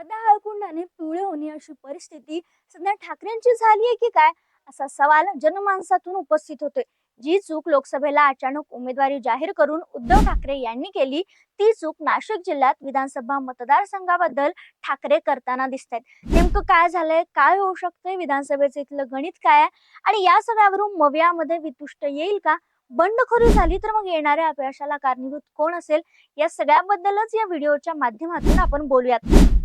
अर्ध्या हळकुंडाने पिवळे होणे अशी परिस्थिती सध्या ठाकरेंची झाली आहे की काय? असा सवाल जनमानसातून उपस्थित होतोय. जी चूक लोकसभेला अचानक उमेदवारी जाहीर करून उद्धव ठाकरे यांनी केली ती चूक नाशिक जिल्ह्यात विधानसभा मतदारसंघाबद्दल ठाकरे करताना दिसत आहेत नेमकं काय झालंय? काय होऊ शकतंय? विधानसभेचं इथलं गणित काय आहे? आणि या सगळ्यावरून मव्यामध्ये वितुष्ट येईल का? बंडखोरी झाली तर मग येणाऱ्या अपयशाला कारणीभूत कोण असेल? या सगळ्याबद्दलच या व्हिडिओच्या माध्यमातून आपण बोलूयात.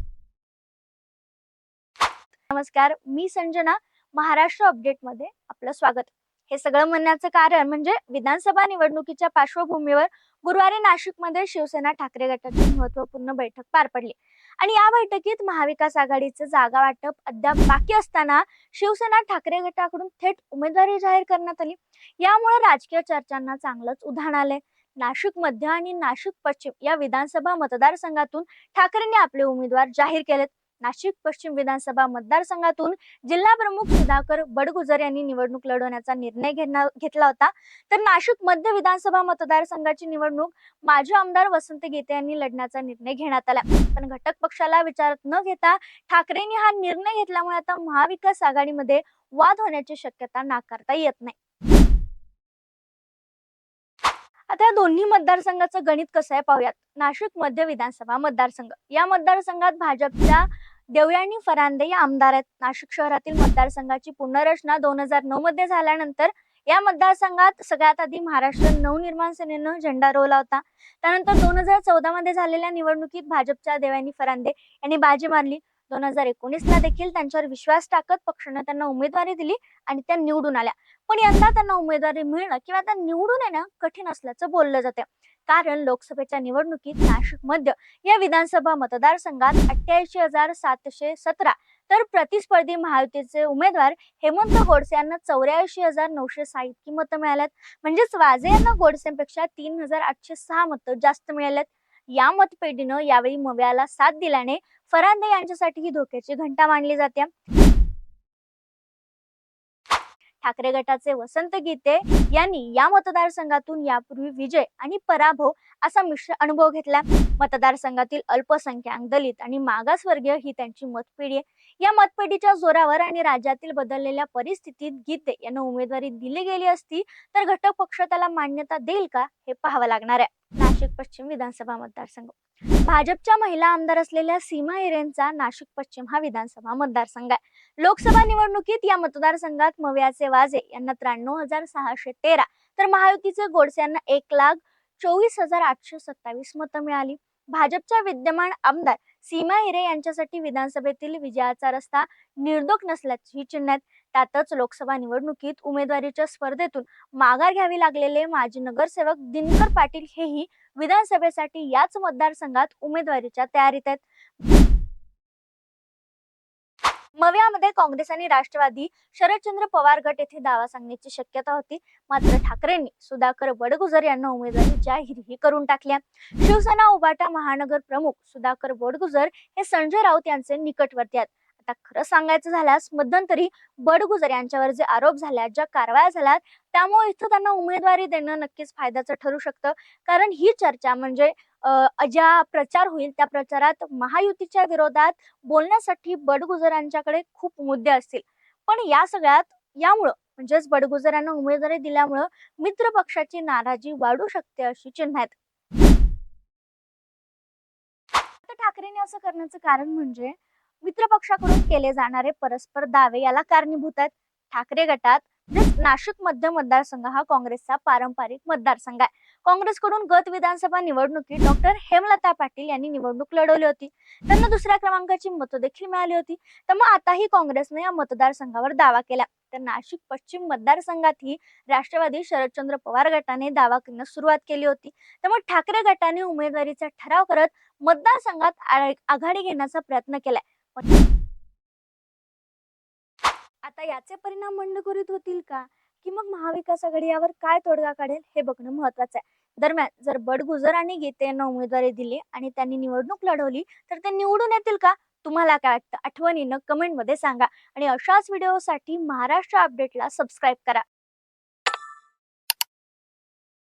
नमस्कार मी संजना महाराष्ट्र अपडेटमध्ये आपलं स्वागत. हे सगळं म्हणण्याचं कारण म्हणजे विधानसभा निवडणुकीच्या पार्श्वभूमीवर गुरुवारी नाशिकमध्ये शिवसेना ठाकरे गटाची महत्त्वपूर्ण बैठक पार पडली. आणि या बैठकीत महाविकास आघाडीचं जागा वाटप अद्याप बाकी असताना शिवसेना ठाकरे गटाकडून थेट उमेदवारी जाहीर करण्यात आली. यामुळे राजकीय चर्चांना चांगलंच उधाण आलंय. नाशिक मध्य आणि नाशिक पश्चिम या विधानसभा मतदारसंघातून ठाकरेंनी आपले उमेदवार जाहीर केलेत. नाशिक पश्चिम विधानसभा मतदारसंघातून जिल्हा प्रमुख सुधाकर बडगुजर यांनी निवडणूक लढवण्याचा निर्णय घेणार घेतला होता. तर नाशिक मध्य विधानसभा मतदारसंघाची निवडणूक माजी आमदार वसंत गीते यांनी लढण्याचा निर्णय घेण्यात आला. पण घटक पक्षाला विचारात न घेता ठाकरेंनी हा निर्णय घेतल्यामुळे आता महाविकास आघाडीमध्ये वाद होण्याची शक्यता नाकारता येत नाही. आता या दोन्ही मतदारसंघाचं गणित कसं आहे पाहूयात. नाशिक मध्य विधानसभा मतदारसंघ. या मतदारसंघात भाजपच्या देवयानी फरांदे या आमदार आहेत. नाशिक शहरातील मतदारसंघाची पुनर्रचना दोन हजार नऊ मध्ये झाल्यानंतर या मतदारसंघात सगळ्यात आधी महाराष्ट्र नवनिर्माण सेनेनं झेंडा रोवला होता. त्यानंतर दोन हजार चौदा मध्ये झालेल्या निवडणुकीत भाजपच्या देवयानी फरांदे यांनी बाजी मारली. दोन हजार एकोणीसला देखील त्यांच्यावर विश्वास टाकत पक्षानं त्यांना उमेदवारी दिली आणि त्या निवडून आल्या. पण यंदा त्यांना उमेदवारी मिळणं किंवा त्या निवडून येणं कठीण असल्याचं बोललं जाते. कारण लोकसभेच्या निवडणुकीत नाशिक मध्य या विधानसभा मतदारसंघात अठ्ठ्याऐंशी हजार सातशे सतरा तर प्रतिस्पर्धी महायुतीचे उमेदवार हेमंत गोडसे यांना चौऱ्याऐंशी हजार नऊशे सहा इतकी मतं मिळाल्यात. म्हणजेच वाजे यांना गोडसेंपेक्षा तीन हजार आठशे सहा मतं जास्त मिळाल्यात. या मतपेढीनं यावेळी मव्याला साथ दिल्याने फरांदे यांच्यासाठी ही धोक्याची घंटा मानली जाते. ठाकरे गटाचे वसंत गीते यांनी या मतदारसंघातून यापूर्वी विजय आणि पराभव असा मिश्र अनुभव घेतला. मतदारसंघातील अल्पसंख्याक दलित आणि मागासवर्गीय ही त्यांची मतपेढी आहे. या मतपेटीच्या जोरावर आणि राज्यातील बदललेल्या परिस्थितीत गीते यांना उमेदवारी दिली गेली असती तर घटक पक्ष त्याला मान्यता देईल का हे पाहावं लागणार आहे. नाशिक पश्चिम विधानसभा मतदारसंघ. भाजपच्या महिला आमदार असलेल्या सीमा हिरेंचा नाशिक पश्चिम हा विधानसभा मतदारसंघ आहे. लोकसभा निवडणुकीत या मतदारसंघात मव्याचे वाजे यांना त्र्याण्णव हजार सहाशे तेरा तर महायुतीचे गोडसे यांना एक लाख चोवीस हजार आठशे सत्तावीस मतं मिळाली. भाजपच्या विद्यमान आमदार सीमा हिरे यांच्यासाठी विधानसभेतील विजयाचा रस्ता निर्दोक नसल्याची चिन्ह त्यातच लोकसभा निवडणुकीत उमेदवारीच्या स्पर्धेतून माघार घ्यावी लागलेले माजी नगरसेवक दिनकर पाटील हेही विधानसभेसाठी याच मतदारसंघात उमेदवारीच्या तयारीत आहेत. मव्यामध्ये काँग्रेस आणि राष्ट्रवादी शरदचंद्र पवार गट येथे दावा सांगण्याची शक्यता होती. मात्र ठाकरेंनी सुधाकर वडगुजर यांना उमेदवारी जाहीरही करून टाकल्या. शिवसेना उबाटा महानगर प्रमुख सुधाकर वडगुजर हे संजय राऊत यांचे निकटवर्ती आहेत. आता खरं सांगायचं झाल्यास मध्यंतरी बडगुजर यांच्यावर जे आरोप झाल्यात ज्या कारवाया झाल्यात त्यामुळे इथं त्यांना उमेदवारी देणं नक्कीच फायद्याचं ठरू शकतं. कारण ही चर्चा म्हणजे ज्या प्रचार होईल त्या प्रचारात महायुतीच्या विरोधात बोलण्यासाठी बडगुजरांच्याकडे खूप मुद्दे असतील. पण या सगळ्यात यामुळं म्हणजेच बडगुजरांना उमेदवारी दिल्यामुळं मित्र पक्षाची नाराजी वाढू शकते अशी चिन्ह आहेत. ठाकरेंनी असं करण्याचं कारण म्हणजे मित्रपक्षाकडून केले जाणारे परस्पर दावे याला कारणीभूत आहेत. ठाकरे गटात नाशिक मध्य मतदारसंघ हा काँग्रेसचा पारंपरिक मतदारसंघ आहे. काँग्रेसकडून गत विधानसभा निवडणुकीत डॉक्टर हेमलता पाटील यांनी निवडणूक लढवली होती. त्यांना दुसऱ्या क्रमांकाची मतं देखील मिळाली होती. तर मग आताही काँग्रेसने या मतदारसंघावर दावा केला. तर नाशिक पश्चिम मतदारसंघातही राष्ट्रवादी शरदचंद्र पवार गटाने दावा करण्यास सुरुवात केली होती. त्यामुळे ठाकरे गटाने उमेदवारीचा ठराव करत मतदारसंघात आ- आघाडी घेण्याचा प्रयत्न केलाय. आता याचे परिणाम बंडखोरीत होतील का? की मग महाविकास आघाडी यावर काय तोडगा काढेल हे बघणं महत्वाचं आहे. दरम्यान जर बडगुजर आणि गीते यांना उमेदवारी दिली आणि त्यांनी निवडणूक लढवली तर ते निवडून येतील का? तुम्हाला काय वाटतं? आठवणीनं कमेंटमध्ये सांगा. आणि अशाच व्हिडिओसाठी महाराष्ट्र अपडेटला सबस्क्राईब करा.